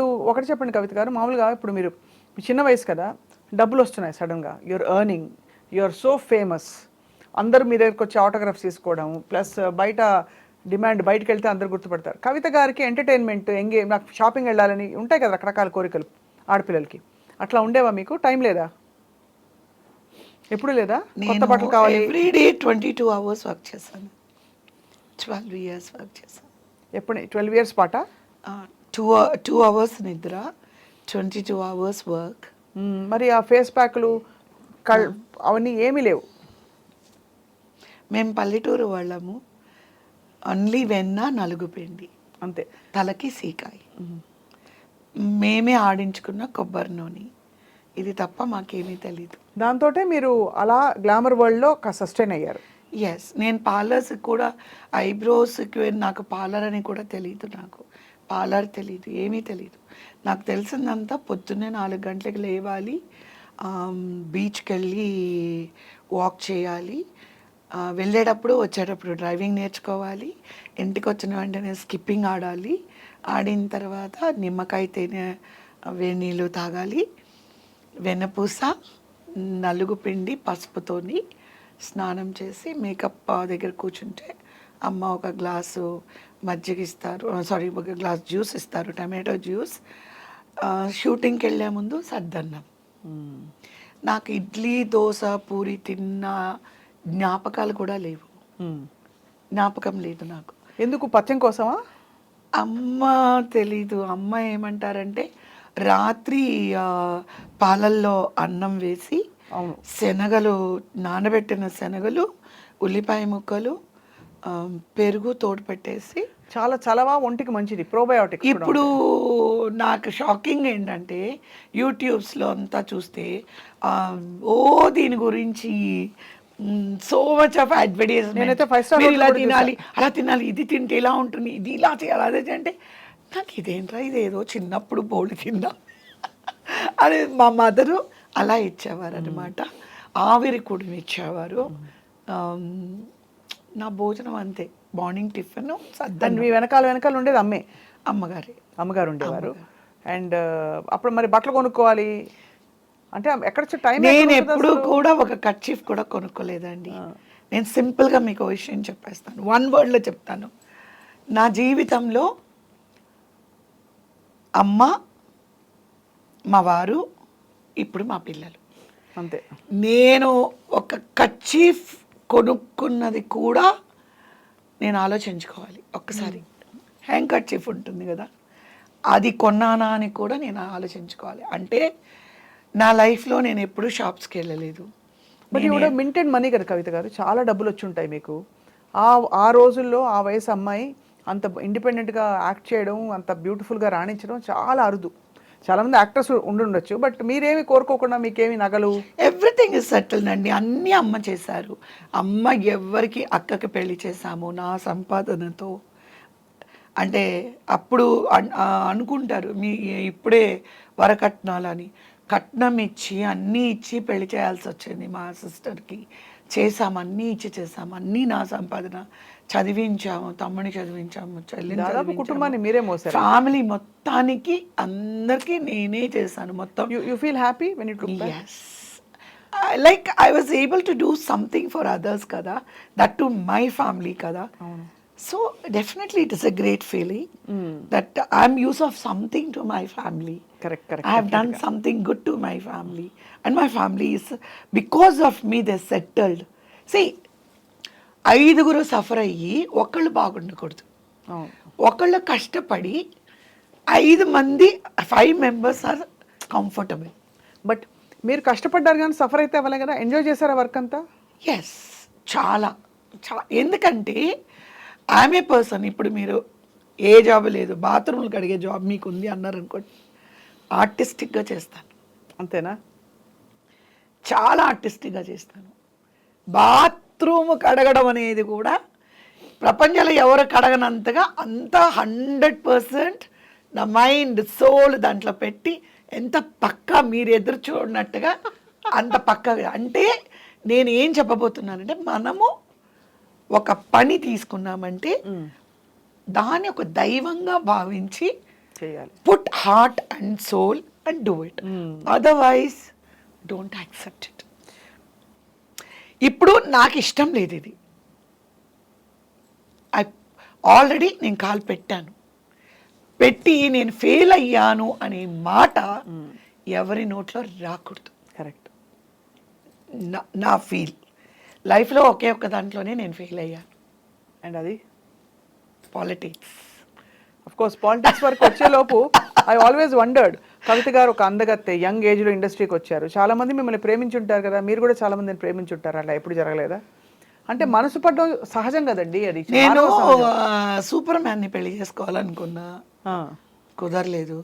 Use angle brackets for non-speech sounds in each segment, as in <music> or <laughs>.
ఇప్పుడు ఒకటి చెప్పండి కవిత గారు మామూలుగా ఇప్పుడు మీరు చిన్న వయసు కదా డబ్బులు వస్తున్నాయి సడన్గా your earning your so famous అందరూ మీ దగ్గరకు వచ్చి ఆటోగ్రాఫ్స్ తీసుకోవడం ప్లస్ బయట డిమాండ్ బయటకు వెళ్తే అందరు గుర్తుపడతారు. కవిత గారికి ఎంటర్టైన్మెంట్ ఎంగే నాకు షాపింగ్ వెళ్ళాలని ఉంటాయి కదా రకరకాల కోరికలు ఆడపిల్లలకి. అట్లా ఉండేవా మీకు? టైం లేదా? ఎప్పుడు లేదా? కొత్త బట్టలు కావాలి. Every day twenty two hours work చేశాను. ట్వెల్వ్ ఇయర్స్ వర్క్ చేశాను. ఎప్పుడు? ట్వెల్వ్ ఇయర్స్ పాట? టూ టూ అవర్స్ నిద్ర ట్వంటీ టూ అవర్స్ వర్క్. మరి ఆ ఫేస్ ప్యాక్లు కల్ అవన్నీ ఏమీ లేవు? మేము పల్లెటూరు వాళ్ళము. ఓన్లీ వెన్న నలుగు పిండి. అంతే. తలకి సీకాయ. మేమే. ఆడించుకున్న కొబ్బరి నూనె. ఇది తప్ప మాకేమీ తెలీదు. దాంతో మీరు అలా గ్లామర్ వరల్డ్లో సస్టైన్ అయ్యారు. ఎస్ నేను పార్లర్స్ కూడా ఐబ్రోస్కి నాకు పార్లర్ అని కూడా తెలియదు నాకు. పాలర్ తెలియదు ఏమీ తెలియదు నాకు తెలిసిందంతా పొద్దున్నే నాలుగు గంటలకు లేవాలి బీచ్కి వెళ్ళి వాక్ చేయాలి. వెళ్ళేటప్పుడు వచ్చేటప్పుడు డ్రైవింగ్ నేర్చుకోవాలి. ఇంటికి వచ్చిన వెంటనే స్కిప్పింగ్ ఆడాలి. ఆడిన తర్వాత నిమ్మకాయ తేనె వేడి నీళ్ళు తాగాలి. వెన్నపూస నలుగు పిండి పసుపుతోని స్నానం చేసి మేకప్ దగ్గర కూర్చుంటే అమ్మ ఒక గ్లాసు మజ్జిగ ఇస్తారు. సారీ ఒక గ్లాస్ జ్యూస్ ఇస్తారు. టమాటో జ్యూస్ షూటింగ్కి వెళ్ళే ముందు సద్దన్నం. నాకు ఇడ్లీ దోశ పూరి తిన్న జ్ఞాపకాలు కూడా లేవు. మ్మ్. జ్ఞాపకం లేదు నాకు. ఎందుకు? పచ్చం కోసమా? అమ్మ తెలీదు. అమ్మ ఏమంటారంటే రాత్రి పాలల్లో అన్నం వేసి శనగలు నానబెట్టిన శనగలు ఉల్లిపాయ ముక్కలు పెరుగు తోడు పెట్టేసి చాలా చలవా ఒంటికి మంచిది ప్రోబయోటిక్ ఇప్పుడు నాకు షాకింగ్ ఏంటంటే యూట్యూబ్స్లో అంతా చూస్తే ఓ దీని గురించి సో మచ్ ఆఫ్ నేనైతే five star అడ్వర్టైజ్మెంట్ ఇలా తినాలి అలా తినాలి ఇది తింటే ఇలా ఉంటుంది ఇది ఇలా చేయాలి అదే అంటే నాకు ఇదేంట్రా ఇదేదో చిన్నప్పుడు బోళ్ళు తిందా అది మా మదరు అలా ఇచ్చేవారు అనమాట ఆవిరి కూడా ఇచ్చేవారు. నా భోజనం అంతే. Morning tiffin సద్దన్నం. మీ వెనకాల వెనకాల ఉండేది అమ్మే. అమ్మగారి. అమ్మగారు ఉండేవారు. అండ్ అప్పుడు మరి బట్టలు కొనుక్కోవాలి? అంటే ఎక్కడ టైం నేను ఎప్పుడు కూడా ఒక కర్చీఫ్ కూడా కొనుక్కోలేదండి. నేను సింపుల్గా మీకు విషయం చెప్పేస్తాను. వన్ వర్డ్లో చెప్తాను. నా జీవితంలో అమ్మ మా వారు ఇప్పుడు మా పిల్లలు. అంతే. నేను ఒక కర్చీఫ్ కొనుక్కున్నది కూడా నేను ఆలోచించుకోవాలి ఒక్కసారి. హ్యాంగ్ కర్చీఫ్ ఉంటుంది కదా. అది కొన్నానా అని కూడా నేను ఆలోచించుకోవాలి. అంటే నా లైఫ్లో నేను ఎప్పుడూ షాప్స్కి వెళ్ళలేదు. బట్ ఇవిడ మింటెడ్ మనీ కదా కవిత గారు. చాలా డబ్బులు వచ్చి ఉంటాయి మీకు. ఆ ఆ రోజుల్లో ఆ వయసు అమ్మాయి అంత ఇండిపెండెంట్గా యాక్ట్ చేయడం అంత బ్యూటిఫుల్గా రాణించడం చాలా అరుదు. చాలామంది యాక్టర్స్ ఉండి ఉండొచ్చు బట్ మీరేమి కోరుకోకుండా మీకేమి నగలు? ఎవ్రీథింగ్ ఇస్ సెటిల్డ్ అండి. అన్నీ అమ్మ చేశారు. అమ్మ ఎవరికి అక్కకి పెళ్ళి చేశాము నా సంపాదనతో. అంటే అప్పుడు అనుకుంటారు మీ ఇప్పుడే వరకట్నాలని. కట్నం ఇచ్చి అన్నీ ఇచ్చి పెళ్ళి చేయాల్సి వచ్చింది మా సిస్టర్కి. చేసాము అన్నీ ఇచ్చి చేసాము అన్నీ నా సంపాదన. చదివించాము తమ్ముని చదివించాము చదివించాము. కుటుంబాన్ని మీరే మోసారు ఫ్యామిలీ మొత్తానికి అందరికీ నేనే చేశాను మొత్తం you feel happy when it. I, like I was able to do something for others, kada. That to my family, kada. So definitely it is a great feeling that I'm use of something to my family. Correct I correct have done something good to my family. And my family is, because of me, they're settled. ఐదుగురు suffer అయ్యి ఒకళ్ళు బాగుండకూడదు. ఒకళ్ళు కష్టపడి ఐదు మంది five members are comfortable. But మీరు కష్టపడ్డారు కానీ సఫర్ అయితే అవ్వలే కదా? ఎంజాయ్ చేశారా వర్క్ అంతా? ఎస్ చాలా. చా ఎందుకంటే ఆమె పర్సన్ ఇప్పుడు మీరు ఏ జాబ్ లేదు బాత్రూమ్లు కడిగే జాబ్ మీకు ఉంది అన్నారు అనుకోండి ఆర్టిస్టిక్గా చేస్తాను. అంతేనా? చాలా ఆర్టిస్టిక్గా చేస్తాను. బాత్రూమ్ కడగడం అనేది కూడా ప్రపంచంలో ఎవరు కడగనంతగా అంత హండ్రెడ్ పర్సెంట్ నా మైండ్ సోల్ దాంట్లో పెట్టి ఎంత పక్కా మీరు ఎదురు చూడనట్టుగా అంత పక్కగా అంటే నేను ఏం చెప్పబోతున్నానంటే మనము ఒక పని తీసుకున్నామంటే దాన్ని ఒక దైవంగా భావించి చేయాలి. Put heart and soul and do it otherwise don't accept it ఇప్పుడు నాకు ఇష్టం లేదు ఇది ఐ ఆల్రెడీ నేను కాల్ పెట్టాను. పెట్టి నేను ఫెయిల్ అయ్యాను అనే మాట ఎవరి నోట్లో రాకూడదు. కరెక్ట్ నా నా ఫీల్ లైఫ్లో ఒకే ఒక్క దాంట్లోనే నేను ఫెయిల్ అయ్యాను. అండ్ అది? పాలిటిక్స్ అఫ్ కోర్స్ పాలిటిక్స్ వరకు వచ్చేలోపు ఐ ఆల్వేస్ వండర్డ్ కవిత గారు ఒక అందగత్తె యంగ్ ఏజ్లో ఇండస్ట్రీకి వచ్చారు. చాలా మంది మిమ్మల్ని ప్రేమించుంటారు కదా మీరు కూడా చాలా మందిని ప్రేమించుంటారు అలా ఎప్పుడు జరగలేదా? అంటే మనసు పడడం సహజం కదండి అది. నేను. సూపర్ మ్యాన్ని పెళ్ళి చేసుకోవాలనుకున్నా. కుదరలేదు.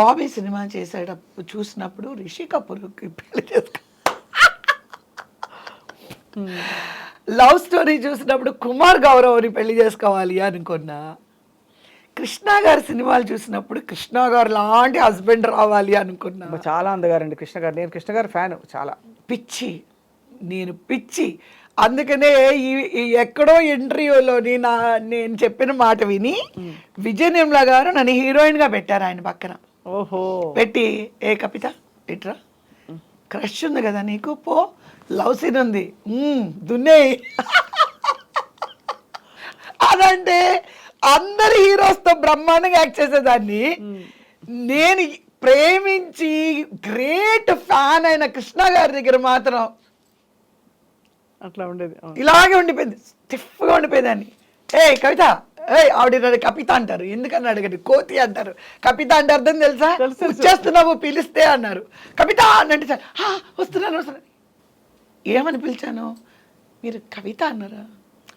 బాబీ సినిమా చేసేటప్పుడు చూసినప్పుడు రిషి కపూర్కి పెళ్ళి చేసుకో లవ్ స్టోరీ చూసినప్పుడు కుమార్ గౌరవ్ని పెళ్ళి చేసుకోవాలి అనుకున్నా. కృష్ణ గారి సినిమాలు చూసినప్పుడు కృష్ణ గారు లాంటి హస్బెండ్ రావాలి అనుకున్నా. చాలా అందగారండి కృష్ణ గారు. నేను కృష్ణ గారి ఫ్యాన్ చాలా. పిచ్చి. నేను పిచ్చి. అందుకనే ఈ ఎక్కడో ఇంటర్వ్యూలోని నా నేను చెప్పిన మాట విని విజయ నిర్మల గారు నన్ను హీరోయిన్గా పెట్టారు ఆయన పక్కన. ఓహో. పెట్టి ఏ కపిత ఇట్రా. క్రష్ ఉంది కదా నీకు పో. లవ్ సీన్ ఉంది. దున్నే <laughs> అదంటే అందరి హీరోస్తో బ్రహ్మాండంగా యాక్ట్ చేసేదాన్ని. నేను ప్రేమించి గ్రేట్ ఫ్యాన్ అయిన కృష్ణ గారి దగ్గర మాత్రం అట్లా ఉండేది. ఇలాగే ఉండిపోయింది. స్టిఫ్గా ఉండిపోయేదాన్ని. ఏ కవిత ఏ ఆవిడ కపిత అంటారు. ఎందుకని అడగండి కోతి అంటారు. కపిత అంటే అర్థం తెలుసా. వచ్చేస్తున్నావు పిలిస్తే అన్నారు. కవిత "ఆ, వస్తున్నాను వస్తున్నాను. ఏమని పిలిచాను? మీరు కవిత అన్నారా?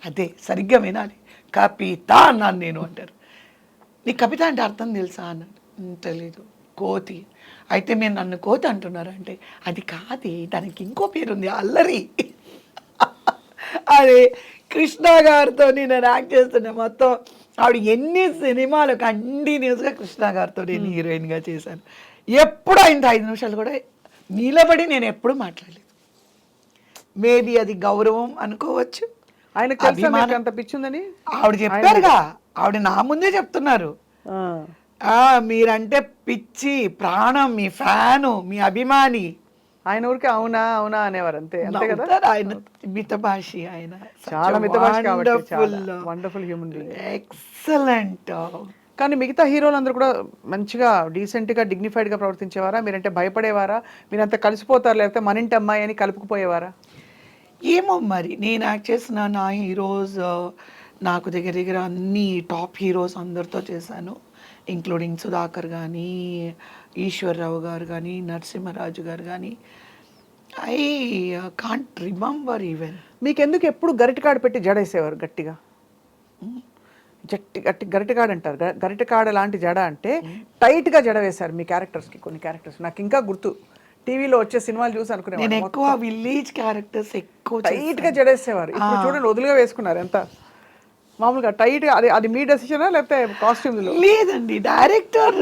అదే సరిగ్గా వినాలి. కపిత అన్నాను నేను అంటారు. నీ కవిత అంటే అర్థం తెలుసా అన్నాడు "ఉమ్, తెలీదు కోతి. అయితే మీరు నన్ను కోతి అంటున్నారు అంటే అది కాదే దానికి ఇంకో పేరు ఉంది అల్లరి. అది కృష్ణ గారితో నేను యాక్ట్ చేస్తున్నా మొత్తం. ఆవిడ ఎన్ని సినిమాలు కంటిన్యూస్గా కృష్ణ గారితో నేను హీరోయిన్గా చేశాను. ఎప్పుడు అయింది? ఐదు నిమిషాలు కూడా నిలబడి నేను ఎప్పుడు మాట్లాడలేదు. మేబీ అది గౌరవం అనుకోవచ్చు. మీకు అంత పిచ్చిందని? ఆవిడ చెప్పారుగా. ఆవిడ నా ముందే చెప్తున్నారు. మీరంటే పిచ్చి ప్రాణం మీ ఫ్యాను మీ అభిమాని. ఆయన ఊరికి అవునా అవునా అనేవారు అంతే అంతే కదా? ఆయన మితభాషి ఆయన. చాలా మితభాషి వండర్ఫుల్ హ్యూమన్ బీయింగ్ ఎక్సలెంట్ కానీ మిగతా హీరోలందరూ కూడా మంచిగా డీసెంట్గా డిగ్నిఫైడ్గా ప్రవర్తించేవారా? మీరంటే భయపడేవారా? మీరంతా కలిసిపోతారు లేకపోతే మన ఇంటి అమ్మాయి అని కలుపుకుపోయేవారా? ఏమో మరి. నేను యాక్ట్ చేసిన నా హీరోస్ నాకు దగ్గర దగ్గర అన్ని టాప్ హీరోస్ అందరితో చేశాను. ఇంక్లూడింగ్ సుధాకర్ కానీ ఈశ్వర్రావు గారు కానీ నరసింహరాజు గారు కానీ ఐ కాంట్ రిమెంబర్ ఈవెన్ మీకెందుకు ఎప్పుడు గరిటకాడ పెట్టి జడేసేవారు గట్టిగా? జట్టి గట్టి గరిటకాడ అంటారు. గరిటకాడ లాంటి జడ అంటే టైట్గా జడ వేశారు మీ క్యారెక్టర్స్కి కొన్ని క్యారెక్టర్స్. నాకు ఇంకా గుర్తు. టీవీలో వచ్చే సినిమాలు చూసి నేను అనుకునే ఎక్కువ విలేజ్ క్యారెక్టర్స్ ఎక్కువ టైట్గా జడేసేవారు. ఇప్పుడు చూడండి వదులుగా వేసుకున్నారు ఎంత. మామూలుగా టైట్గా అది అది మీ డెసిషనా లేకపోతే కాస్ట్యూమ్ లేదండి డైరెక్టర్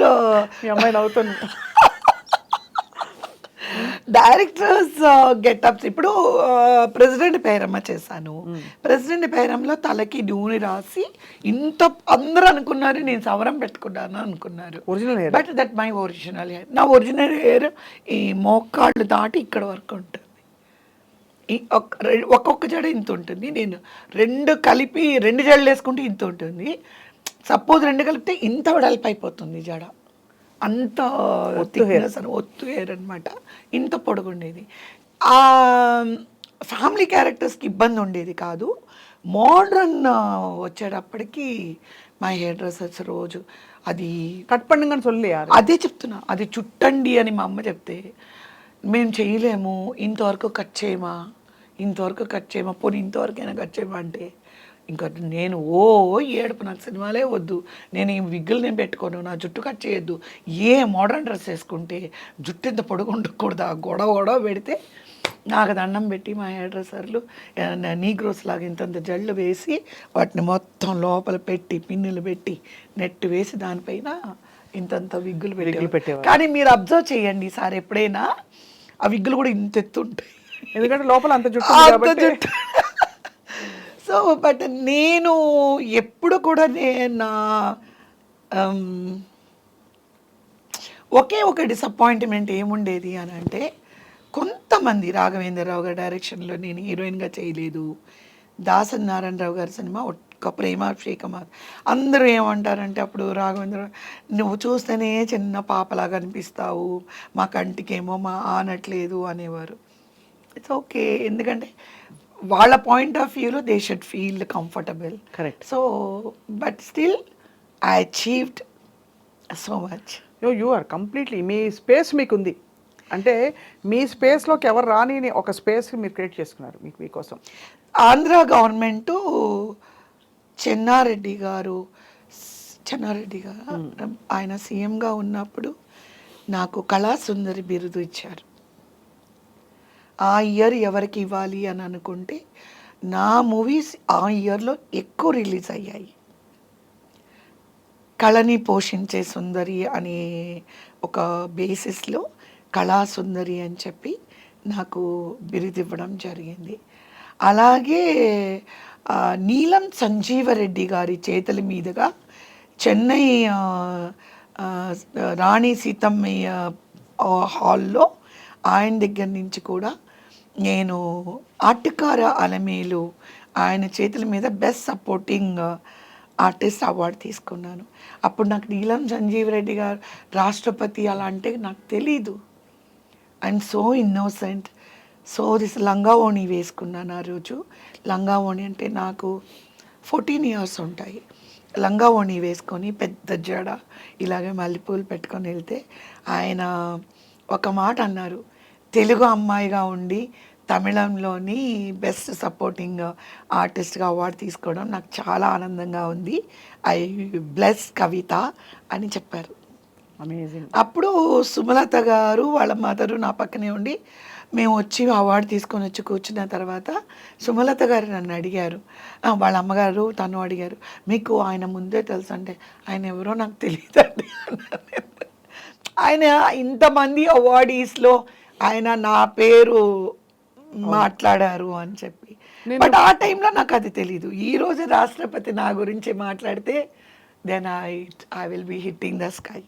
మీ అమ్మాయి నవ్వుతుంది. Directors getups. ఇప్పుడు ప్రెసిడెంట్ పేరమ్మ చేశాను. ప్రెసిడెంట్ పేరంలో తలకి నూనె రాసి ఇంత అందరూ అనుకున్నారు నేను సవరం పెట్టుకున్నాను అనుకున్నారు. Original hair but that my original hair నా ఒరిజినల్ హెయిర్ ఈ మోకాళ్ళు దాటి ఇక్కడ వరకు ఉంటుంది. ఒక్కొక్క జడ ఇంత ఉంటుంది. నేను రెండు కలిపి రెండు జడలు వేసుకుంటే ఇంత ఉంటుంది. సపోజ్ రెండు కలిపితే ఇంత వెడల్పు అయిపోతుంది జడ. అంత అని ఒత్తు హెయిర్ అనమాట ఇంత పొడుగుండేది. ఆ ఫ్యామిలీ క్యారెక్టర్స్కి ఇబ్బంది ఉండేది కాదు. మోడ్రన్ వచ్చేటప్పటికి మా హెయిర్ డ్రెస్సర్స్ రోజు అది కట్ పండుగ చొల్లి అదే చెప్తున్నా. అది చుట్టండి అని మా అమ్మ చెప్తే మేము చేయలేము. ఇంతవరకు కట్ చేయమా? ఇంతవరకు కట్ చేయమా? పోనీ ఇంతవరకైనా కట్ చేయమా? అంటే ఇంకా నేను ఓ ఏడుపు నాకు సినిమాలే వద్దు. నేను ఈ విగ్గులు నేను పెట్టుకోను నా జుట్టు కట్ చేయొద్దు. ఏ మోడర్న్ డ్రెస్ వేసుకుంటే జుట్టు ఇంత పొడుగు ఉండకూడదా. గొడవ గొడవ పెడితే నాకు దండం పెట్టి మా హెయిర్ డ్రెస్సర్లు నీగ్రోస్ లాగా ఇంతంత జళ్ళు వేసి వాటిని మొత్తం లోపల పెట్టి పిన్నులు పెట్టి నెట్ వేసి దానిపైన ఇంతంత విగ్గులు పెట్టేవారు. కానీ మీరు అబ్జర్వ్ చేయండి సార్ ఎప్పుడైనా ఆ విగ్గులు కూడా ఇంత ఎత్తు ఉంటాయి. ఎందుకంటే లోపల అంత జుట్టు జుట్టు. సో బట్ నేను ఎప్పుడు కూడా నేను నా ఒకే ఒక డిసప్పాయింట్మెంట్ ఏముండేది అని అంటే కొంతమంది రాఘవేంద్రరావు గారి డైరెక్షన్లో నేను హీరోయిన్గా చేయలేదు. దాసన్ నారాయణరావు గారి సినిమా ఒక్క ప్రేమాభిషేకం అందరూ ఏమంటారంటే అప్పుడు రాఘవేంద్ర నువ్వు చూస్తేనే చిన్న పాపలాగా అనిపిస్తావు. మా కంటికేమో మా ఆనట్లేదు అనేవారు. ఇట్స్ ఓకే ఎందుకంటే వాళ్ళ పాయింట్ ఆఫ్ వ్యూలో they should feel comfortable Correct. So but still I achieved so much yo you are completely me space మీకు ఉంది అంటే మీ స్పేస్లోకి ఎవరు రాని ఒక స్పేస్ మీరు క్రియేట్ చేసుకున్నారు మీకు మీకోసం. ఆంధ్ర గవర్నమెంట్ చెన్నారెడ్డి గారు చెన్నారెడ్డి గారు ఆయన సీఎంగా ఉన్నప్పుడు నాకు కళాసుందరి బిరుదు ఇచ్చారు. ఆ ఇయర్ ఎవరికి ఇవ్వాలి అని అనుకుంటే నా మూవీస్ ఆ ఇయర్లో ఎక్కువ రిలీజ్ అయ్యాయి. కళని పోషించే సుందరి అనే ఒక బేసిస్లో కళా సుందరి అని చెప్పి నాకు బిరుదివ్వడం జరిగింది. అలాగే నీలం సంజీవరెడ్డి గారి చేతుల మీదుగా చెన్నై రాణి సీతమ్మయ్య హాల్లో ఆయన దగ్గర నుంచి కూడా నేను ఆటకార అలమేలు ఆయన చేతుల మీద బెస్ట్ సపోర్టింగ్ ఆర్టిస్ట్ అవార్డు తీసుకున్నాను. అప్పుడు నాకు నీలం సంజీవ్ రెడ్డి గారు రాష్ట్రపతి అలా అంటే నాకు తెలీదు. I'm so innocent so this లంగా ఓణి వేసుకున్నాను ఆ రోజు. లంగా ఓణి అంటే నాకు ఫోర్టీన్ ఇయర్స్ ఉంటాయి. లంగా ఓణి వేసుకొని పెద్ద జడ ఇలాగే మల్లెపూలు పెట్టుకొని వెళ్తే ఆయన ఒక మాట అన్నారు. తెలుగు అమ్మాయిగా ఉండి తమిళంలోని బెస్ట్ సపోర్టింగ్ ఆర్టిస్ట్గా అవార్డు తీసుకోవడం నాకు చాలా ఆనందంగా ఉంది. ఐ బ్లెస్ కవిత అని చెప్పారు. అమేజింగ్ అప్పుడు సుమలత గారు వాళ్ళ మదరు నా పక్కనే ఉండి మేము వచ్చి అవార్డు తీసుకొని వచ్చి కూర్చున్న తర్వాత సుమలత గారు నన్ను అడిగారు. "ఆ, వాళ్ళ అమ్మగారు తను అడిగారు. మీకు ఆయన ముందే తెలుసు అంటే ఆయన ఎవరో నాకు తెలియదండి <laughs> అన్నాను నేను. ఆయన ఇంతమంది అవార్డీస్లో ఆయన నా పేరు మాట్లాడారు అని చెప్పి. బట్ ఆ టైంలో నాకు అది తెలీదు. ఈ రోజు రాష్ట్రపతి నా గురించి మాట్లాడితే then I I will be hitting the sky